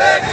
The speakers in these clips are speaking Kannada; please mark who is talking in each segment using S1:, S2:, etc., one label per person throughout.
S1: ಬೇಕು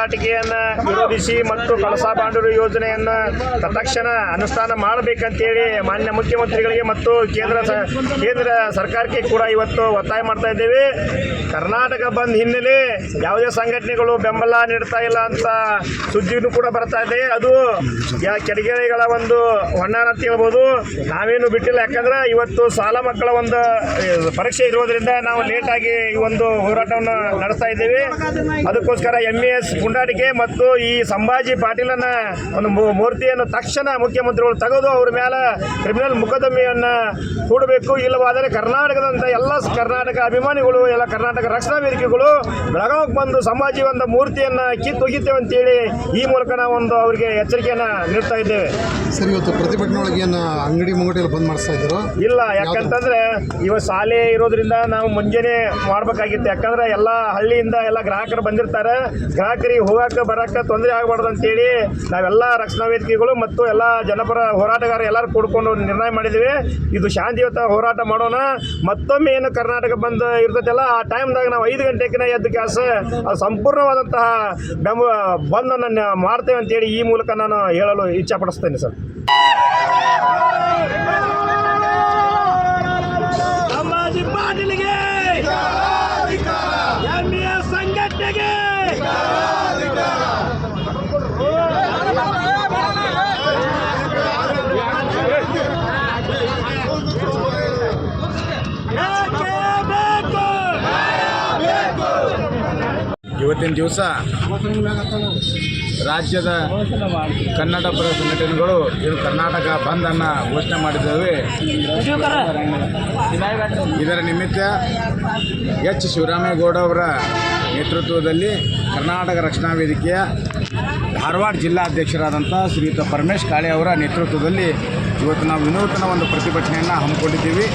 S2: ಗುಂಡಾಟಿಕೆಯನ್ನ ವಿರೋಧಿಸಿ ಮತ್ತು ಕಳಸಾ ಬಾಂಡೂರು ಯೋಜನೆಯನ್ನ ತತ್ಕ್ಷಣ ಅನುಷ್ಠಾನ ಮಾಡಬೇಕಂತೇಳಿ ಮಾನ್ಯ ಮುಖ್ಯಮಂತ್ರಿಗಳಿಗೆ ಮತ್ತು ಕೇಂದ್ರ ಕೇಂದ್ರ ಸರ್ಕಾರಕ್ಕೆ ಕೂಡ ಇವತ್ತು ಒತ್ತಾಯ ಮಾಡ್ತಾ ಇದ್ದೇವೆ. ಕರ್ನಾಟಕ ಬಂದ್ ಹಿನ್ನೆಲೆ ಯಾವುದೇ ಸಂಘಟನೆಗಳು ಬೆಂಬಲ ನೀಡ್ತಾ ಇಲ್ಲ ಅಂತ ಸುದ್ದಿನೂ ಕೂಡ ಬರ್ತಾ ಇದೆ. ಅದು ಯಾ ಕೆಡಿಗೆಗಳ ಒಂದು ಹೊಣ್ಣಾರ ಅಂತ ಹೇಳ್ಬೋದು. ನಾವೇನು ಬಿಟ್ಟಿಲ್ಲ. ಯಾಕಂದ್ರೆ ಇವತ್ತು ಸಾಲ ಮಕ್ಕಳ ಒಂದು ಪರೀಕ್ಷೆ ಇರೋದ್ರಿಂದ ನಾವು ಲೇಟಾಗಿ ಈ ಒಂದು ಹೋರಾಟವನ್ನು ನಡೆಸ್ತಾ ಇದ್ದೇವೆ. ಅದಕ್ಕೋಸ್ಕರ ಎಂ ಎಸ್ ಗುಂಡಾಟಿಕೆ ಮತ್ತು ಈ ಸಂಭಾಜಿ ಪಾಟೀಲನ ಒಂದು ಮೂರ್ತಿಯನ್ನು ತಕ್ಷಣ ಮುಖ್ಯಮಂತ್ರಿಗಳು ತೆಗೆದು ಅವ್ರ ಮೇಲೆ ಕ್ರಿಮಿನಲ್ ಮೊಕದ್ದಮೆಯನ್ನ ಹೂಡಬೇಕು ಇಲ್ಲವಾದರೆ ಕರ್ನಾಟಕದಂತ ಎಲ್ಲ ಕರ್ನಾಟಕ ಅಭಿಮಾನಿಗಳು ಎಲ್ಲ ಕರ್ನಾಟಕ ರಕ್ಷಣಾ ವೇದಿಕೆಗಳು ಬೆಳಗಾವಿಗೆ ಬಂದು ಸಂಭಾಜಿ ಒಂದು ಮೂರ್ತಿಯನ್ನ ಅಂತ ಅಂತೇಳಿ ಈ ಮೂಲಕ ನಾವು ಒಂದು ಅವರಿಗೆ ಎಚ್ಚರಿಕೆಯನ್ನ ನೀಡ್ತಾ ಇದ್ದೇವೆ.
S3: ಸರಿ ಇವತ್ತು ಪ್ರತಿಭಟನೆ ಒಳಗೆ ಅಂಗಡಿ ಮುಂಗಡಿ ಬಂದ್ ಮಾಡಿಸ್ತಾ ಇದ್ರು
S2: ಇಲ್ಲ ಯಾಕಂತಂದ್ರೆ ಇವ ಶಾಲೆ ಇರೋದ್ರಿಂದ ನಾವು ಮುಂಜಾನೆ ಮಾಡಬೇಕಾಗಿತ್ತು. ಯಾಕಂದ್ರೆ ಎಲ್ಲ ಹಳ್ಳಿಯಿಂದ ಎಲ್ಲ ಗ್ರಾಹಕರು ಬಂದಿರ್ತಾರೆ. ಗ್ರಾಹಕರಿಗೆ ಹೋಗಾಕ ಬರಕ್ಕ ತೊಂದರೆ ಆಗಬಾರ್ದು ಅಂತೇಳಿ ನಾವೆಲ್ಲ ರಕ್ಷಣಾ ವೇದಿಕೆಗಳು ಮತ್ತು ಎಲ್ಲ ಜನಪರ ಹೋರಾಟಗಾರ ಎಲ್ಲರೂ ಕೂಡ್ಕೊಂಡು ನಿರ್ಣಯ ಮಾಡಿದ್ವಿ. ಇದು ಶಾಂತಿಯುತ ಹೋರಾಟ ಮಾಡೋಣ. ಮತ್ತೊಮ್ಮೆ ಏನು ಕರ್ನಾಟಕ ಬಂದ್ ಇರ್ತೈತಲ್ಲ, ಆ ಟೈಮ್ದಾಗ ನಾವು ಐದು ಗಂಟೆಕಿನ ಎದ್ದು ಕೆಲಸ ಅದು ಸಂಪೂರ್ಣವಾದಂತಹ ಬೆಂಬ, ಬಂದನ್ನು ಮಾಡ್ತೇವೆ ಅಂತೇಳಿ ಈ ಮೂಲಕ ನಾನು ಹೇಳಲು ಇಚ್ಛಾಪಡಿಸ್ತೇನೆ ಸರ್. ಸಂಘಟನೆಗೆ ಬೇಕೇ ಬೇಕು
S4: ಇವತ್ತಿನ ದಿವಸ ರಾಜ್ಯದ ಕನ್ನಡ ಪರ ಸಂಘಟನೆಗಳು ಇದು ಕರ್ನಾಟಕ ಬಂದನ್ನು ಘೋಷಣೆ ಮಾಡಿದ್ದೇವೆ. ಇದರ ನಿಮಿತ್ತ ಎಚ್ ಶಿವರಾಮೇಗೌಡ ಅವರ ನೇತೃತ್ವದಲ್ಲಿ ಕರ್ನಾಟಕ ರಕ್ಷಣಾ ವೇದಿಕೆಯ ಧಾರವಾಡ ಜಿಲ್ಲಾಧ್ಯಕ್ಷರಾದಂಥ ಶ್ರೀಯುತ ಪರಮೇಶ್ ಕಾಳೆ ಅವರ ನೇತೃತ್ವದಲ್ಲಿ ಇವತ್ತು ನಾವು ವಿನೂತನ ಒಂದು ಪ್ರತಿಭಟನೆಯನ್ನು ಹಮ್ಮಿಕೊಂಡಿದ್ದೀವಿ.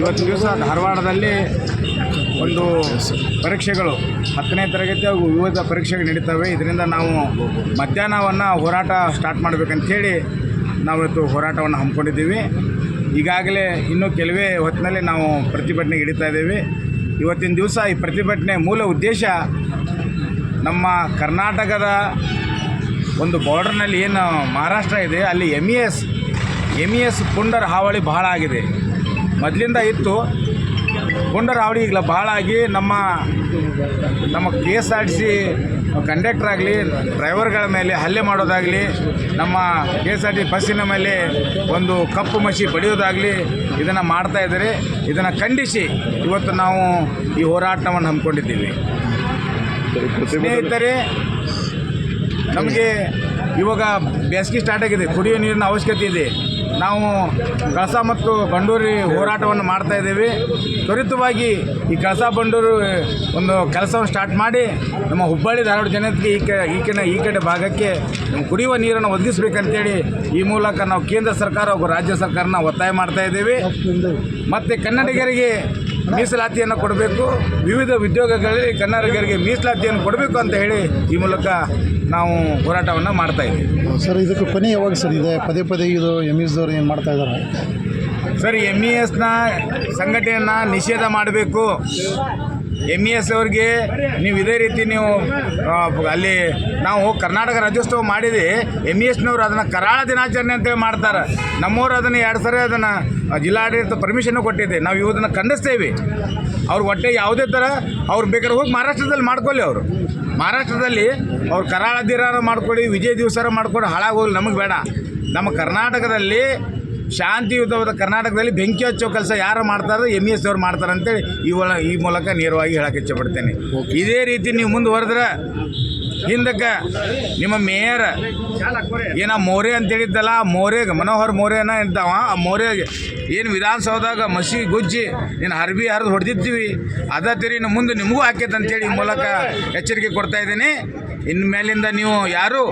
S4: ಇವತ್ತಿನ ದಿವಸ ಧಾರವಾಡದಲ್ಲಿ ಒಂದು ಪರೀಕ್ಷೆಗಳು ಹತ್ತನೇ ತರಗತಿ ಹಾಗೂ ವಿವಿಧ ಪರೀಕ್ಷೆಗಳು ನಡೀತವೆ. ಇದರಿಂದ ನಾವು ಮಧ್ಯಾಹ್ನವನ್ನು ಹೋರಾಟ ಸ್ಟಾರ್ಟ್ ಮಾಡಬೇಕಂಥೇಳಿ ನಾವಿವತ್ತು ಹೋರಾಟವನ್ನು ಹಮ್ಮಿಕೊಂಡಿದ್ದೀವಿ. ಈಗಾಗಲೇ ಇನ್ನೂ ಕೆಲವೇ ಹೊತ್ತಿನಲ್ಲಿ ನಾವು ಪ್ರತಿಭಟನೆಗೆ ಹಿಡಿತಾ ಇದ್ದೀವಿ. ಇವತ್ತಿನ ದಿವಸ ಈ ಪ್ರತಿಭಟನೆ ಮೂಲ ಉದ್ದೇಶ ನಮ್ಮ ಕರ್ನಾಟಕದ ಒಂದು ಬಾರ್ಡರ್ನಲ್ಲಿ ಏನು ಮಹಾರಾಷ್ಟ್ರ ಇದೆ, ಅಲ್ಲಿ M E S M E S ಪುಂಡರ್ ಹಾವಳಿ ಬಹಳ ಆಗಿದೆ. ಮೊದಲಿಂದ ಇತ್ತು. ಗುಂಡ ಹಾವಳಿ ಈಗ ಭಾಳ ಆಗಿ ನಮ್ಮ ನಮ್ಮ K S R T C conductor ಆಗಲಿ ಡ್ರೈವರ್ಗಳ ಮೇಲೆ ಹಲ್ಲೆ ಮಾಡೋದಾಗಲಿ, ನಮ್ಮ ಕೆ ಎಸ್ ಆರ್ ಟಿ ಬಸ್ಸಿನ ಮೇಲೆ ಒಂದು ಕಪ್ಪು ಮಸಿ ಬಡಿಯೋದಾಗಲಿ ಇದನ್ನು ಮಾಡ್ತಾ ಇದ್ದಾರೆ. ಇದನ್ನು ಖಂಡಿಸಿ ಇವತ್ತು ನಾವು ಈ ಹೋರಾಟವನ್ನು ಹಮ್ಮಿಕೊಂಡಿದ್ದೀವಿ. ಸ್ನೇಹಿತರೆ, ನಮಗೆ ಇವಾಗ ಬೇಸಿಗೆ ಸ್ಟಾರ್ಟ್ ಆಗಿದೆ. ಕುಡಿಯೋ ನೀರಿನ ಅವಶ್ಯಕತೆ ಇದೆ. ನಾವು ಕಸ ಮತ್ತು ಬಂಡೂರಿ ಹೋರಾಟವನ್ನು ಮಾಡ್ತಾ ಇದ್ದೀವಿ. ತ್ವರಿತವಾಗಿ ಈ ಕಸ ಬಂಡೂರು ಒಂದು ಕೆಲಸವನ್ನು ಸ್ಟಾರ್ಟ್ ಮಾಡಿ ನಮ್ಮ ಹುಬ್ಬಳ್ಳಿ ಧಾರವಾಡ ಜನತೆಗೆ ಈ ಕ ಈ ಕಡೆ ಈ ಕಡೆ ಭಾಗಕ್ಕೆ ಕುಡಿಯುವ ನೀರನ್ನು ಒದಗಿಸ್ಬೇಕಂತೇಳಿ ಈ ಮೂಲಕ ನಾವು ಕೇಂದ್ರ ಸರ್ಕಾರ ಹಾಗೂ ರಾಜ್ಯ ಸರ್ಕಾರನ ಒತ್ತಾಯ ಮಾಡ್ತಾ ಇದ್ದೇವೆ. ಮತ್ತು ಕನ್ನಡಿಗರಿಗೆ ಮೀಸಲಾತಿಯನ್ನು ಕೊಡಬೇಕು. ವಿವಿಧ ಉದ್ಯೋಗಗಳಲ್ಲಿ ಕನ್ನಡಿಗರಿಗೆ ಮೀಸಲಾತಿಯನ್ನು ಕೊಡಬೇಕು ಅಂತ ಹೇಳಿ ಈ ಮೂಲಕ ನಾವು ಹೋರಾಟವನ್ನು ಮಾಡ್ತಾ ಇದ್ದೀವಿ.
S3: ಸರ್ ಇದಕ್ಕೆ ಕೊನೆ ಯಾವಾಗ ಸರ್ ಇದೆ? ಪದೇ ಪದೇ ಇದು ಎಂ ಎಸ್ದವ್ರು ಏನು ಮಾಡ್ತಾ ಇದ್ದಾರೆ
S4: ಸರ್ ಎಂ ಇ ಎಸ್ನ ಸಂಘಟನೆಯನ್ನು ನಿಷೇಧ ಮಾಡಬೇಕು. ಎಂ ಇ ಎಸ್ ಅವ್ರಿಗೆ ನೀವು ಇದೇ ರೀತಿ ನೀವು ಅಲ್ಲಿ ನಾವು ಕರ್ನಾಟಕ ರಾಜ್ಯೋತ್ಸವ ಮಾಡಿದ್ವಿ. ಎಂ ಇ ಎಸ್ನವ್ರು ಅದನ್ನು ಕರಾಳ ದಿನಾಚರಣೆ ಅಂತೇಳಿ ಮಾಡ್ತಾರೆ. ನಮ್ಮವ್ರು ಅದನ್ನು ಎರಡು ಸರಿ ಅದನ್ನು ಜಿಲ್ಲಾಡಳಿತ ಪರ್ಮಿಷನ್ ಕೊಟ್ಟಿದ್ದೆ. ನಾವು ಇವುದನ್ನು ಖಂಡಿಸ್ತೇವೆ. ಅವ್ರು ಒಟ್ಟೆ ಯಾವುದೇ ಥರ ಅವ್ರು ಬೇಕಾದ್ರೆ ಹೋಗಿ ಮಹಾರಾಷ್ಟ್ರದಲ್ಲಿ ಮಾಡ್ಕೊಳ್ಳಿ ಅವರು. ಮಹಾರಾಷ್ಟ್ರದಲ್ಲಿ ಅವ್ರು ಕರಾಳ ದಿನ ಮಾಡ್ಕೊಳ್ಳಿ, ವಿಜಯ ದಿವಸ ಮಾಡ್ಕೊಂಡು ಹಾಳಾಗೋಗಿ ನಮಗೆ ಬೇಡ. ನಮ್ಮ ಕರ್ನಾಟಕದಲ್ಲಿ ಶಾಂತಿಯುತವಾದ ಕರ್ನಾಟಕದಲ್ಲಿ ಬೆಂಕಿ ಹಚ್ಚೋ ಕೆಲಸ ಯಾರು ಮಾಡ್ತಾರೋ ಎಂ ಎಸ್ ಅವ್ರು ಮಾಡ್ತಾರೆ ಅಂತೇಳಿ ಈ ಒಳ ಈ ಮೂಲಕ ನೇರವಾಗಿ ಹೇಳಕ್ಕೆ ಇಚ್ಛಪಡ್ತೇನೆ. ಇದೇ ರೀತಿ ನೀವು ಮುಂದುವರೆದ್ರೆ ಹಿಂದಕ್ಕೆ ನಿಮ್ಮ ಮೇಯರ್ ಏನ ಮೋರೆ ಅಂತೇಳಿದ್ದಲ್ಲ ಆ ಮೋರೆಗೆ ಮನೋಹರ್ ಮೋರೆನ ಇದ್ದಾವ ಆ ಮೋರೆ ಏನು ವಿಧಾನಸೌಧದಾಗ ಮಸಿ ಗುಜ್ಜಿ ನೀನು ಅರ್ಬಿ ಹರಿದು ಹೊಡೆದಿದ್ದೀವಿ ಅದ ತಿರಿ ಮುಂದೆ ನಿಮಗೂ ಆಕೈತೆ ಅಂತೇಳಿ ಈ ಮೂಲಕ ಎಚ್ಚರಿಕೆ ಕೊಡ್ತಾ ಇದ್ದೀನಿ. ಇನ್ನು ಮೇಲಿಂದ ನೀವು ಯಾರು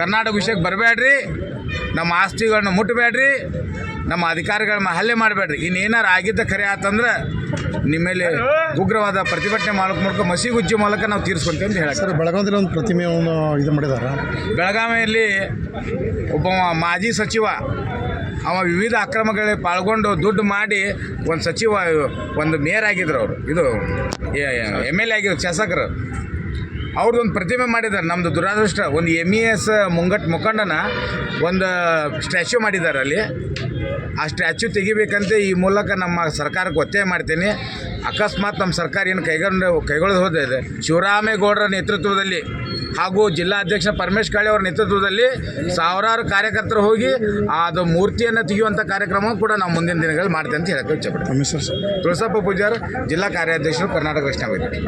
S4: ಕರ್ನಾಟಕ ವಿಷಯಕ್ಕೆ ಬರಬೇಡ್ರಿ. ನಮ್ಮ ಆಸ್ತಿಗಳನ್ನ ಮುಟ್ಟಬೇಡ್ರಿ ನಮ್ಮ ಅಧಿಕಾರಿಗಳ ಹಲ್ಲೆ ಮಾಡಬೇಡ್ರಿ. ಇನ್ನೇನಾರು ಆಗಿದ್ದ ಖರೆ ಆತಂದ್ರೆ ನಿಮ್ಮ ಮೇಲೆ ಉಗ್ರವಾದ ಪ್ರತಿಭಟನೆ ಮಾಡೋಕೆ ಮೂಲಕ ಮಸಿಗುಜ್ಜಿ ಮೂಲಕ ನಾವು ತೀರಿಸ್ಕೊಂತೀವಿ ಅಂತ ಹೇಳಿ
S3: ಸರ್ ಬೆಳಗಾವಿಯಲ್ಲಿ ಒಂದು ಪ್ರತಿಮೆಯನ್ನು ಇದು ಮಾಡಿದಾರ?
S4: ಬೆಳಗಾವಿಯಲ್ಲಿ ಒಬ್ಬ ಮಾಜಿ ಸಚಿವ ಅವ ವಿವಿಧ ಅಕ್ರಮಗಳಲ್ಲಿ ಪಾಲ್ಗೊಂಡು ದುಡ್ಡು ಮಾಡಿ ಒಂದು ಸಚಿವ ಒಂದು ಮೇಯರ್ ಆಗಿದ್ರು ಅವರು. ಇದು ಎಂ ಎಲ್ ಎ ಆಗಿದ್ರು ಶಾಸಕರು. ಅವ್ರದ್ದೊಂದು ಪ್ರತಿಮೆ ಮಾಡಿದ್ದಾರೆ. ನಮ್ಮದು ದುರಾದೃಷ್ಟ. ಒಂದು ಎಂ ಇ ಎಸ್ ಮುಂಗಟ್ ಮುಖಂಡನ ಒಂದು ಸ್ಟ್ಯಾಚ್ಯೂ ಮಾಡಿದ್ದಾರೆ ಅಲ್ಲಿ. ಆ ಸ್ಟ್ಯಾಚ್ಯೂ ತೆಗಿಬೇಕಂತ ಈ ಮೂಲಕ ನಮ್ಮ ಸರ್ಕಾರಕ್ಕೆ ಒತ್ತಾಯ ಮಾಡ್ತೀನಿ. ಅಕಸ್ಮಾತ್ ನಮ್ಮ ಸರ್ಕಾರ ಏನು ಕೈಗೊಂಡು ಕೈಗೊಳ್ಳೋದು ಹೋದ ಶಿವರಾಮೇಗೌಡರ ನೇತೃತ್ವದಲ್ಲಿ ಹಾಗೂ ಜಿಲ್ಲಾಧ್ಯಕ್ಷ ಪರಮೇಶ್ ಕಾಳೆ ಅವರ ನೇತೃತ್ವದಲ್ಲಿ ಸಾವಿರಾರು ಕಾರ್ಯಕರ್ತರು ಹೋಗಿ ಅದು ಮೂರ್ತಿಯನ್ನು ತೆಗೆಯುವಂಥ ಕಾರ್ಯಕ್ರಮ ಕೂಡ ನಾವು ಮುಂದಿನ ದಿನಗಳಲ್ಲಿ ಮಾಡ್ತೇವೆ ಅಂತ ಹೇಳಕ್ಕೆ
S3: ಸರ್.
S4: ತುಳಸಪ್ಪ ಪೂಜಾರ್ ಜಿಲ್ಲಾ ಕಾರ್ಯಾಧ್ಯಕ್ಷರು ಕರ್ನಾಟಕ ರಕ್ಷಣಾ ವೇದಿಕೆ.